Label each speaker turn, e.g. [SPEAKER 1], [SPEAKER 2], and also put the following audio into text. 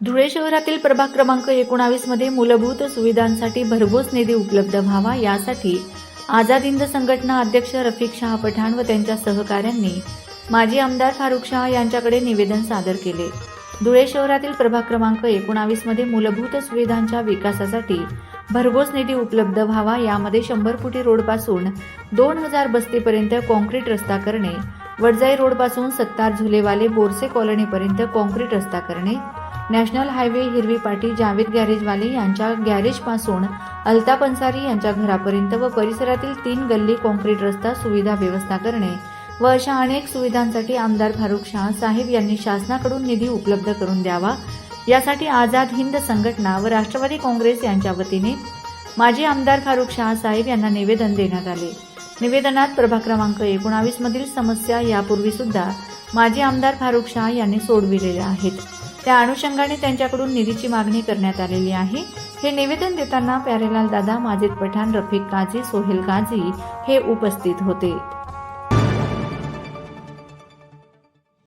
[SPEAKER 1] धुळे शहरातील प्रभाग क्रमांक एकोणावीसमध्ये मूलभूत सुविधांसाठी भरघोस निधी उपलब्ध व्हावा यासाठी आझाद हिंद संघटना अध्यक्ष रफिक शाह पठाण व त्यांच्या सहकाऱ्यांनी माजी आमदार फारुख शाह यांच्याकडे निवेदन सादर केले. धुळे शहरातील प्रभाग क्रमांक एकोणावीसमध्ये मूलभूत सुविधांच्या विकासासाठी भरघोस निधी उपलब्ध व्हावा यामध्ये शंभर फुटी रोडपासून दोन हजार बस्तीपर्यंत कॉन्क्रीट रस्ता करणे वडजाई रोडपासून सत्तार झुलेवाले बोरसे कॉलनीपर्यंत कॉन्क्रीट रस्ता करणे नॅशनल हायवे हिरवी पाटी जावेद गॅरेजवाले यांच्या गॅरेजपासून अल्ताप अन्सारी यांच्या घरापर्यंत व परिसरातील तीन गल्ली कॉन्क्रीट रस्ता सुविधा व्यवस्था करणे व अशा अनेक सुविधांसाठी आमदार फारुख शाह साहेब यांनी शासनाकडून निधी उपलब्ध करून द्यावा. यासाठी आझाद हिंद संघटना व राष्ट्रवादी काँग्रेस यांच्या वतीने माजी आमदार फारुख शाह साहेब यांना निवेदन देण्यात आले. निवेदनात प्रभाग क्रमांक एकोणावीस मधील समस्या यापूर्वी सुद्धा माजी आमदार फारुख शाह यांनी सोडविलेल्या आहेत. त्या अनुषंगाने त्यांच्याकडून निधीची मागणी करण्यात आलेली आहे. हे निवेदन देताना प्यारेलाल दादा माजिद पठाण रफिक काझी सोहेल काझी हे उपस्थित होते.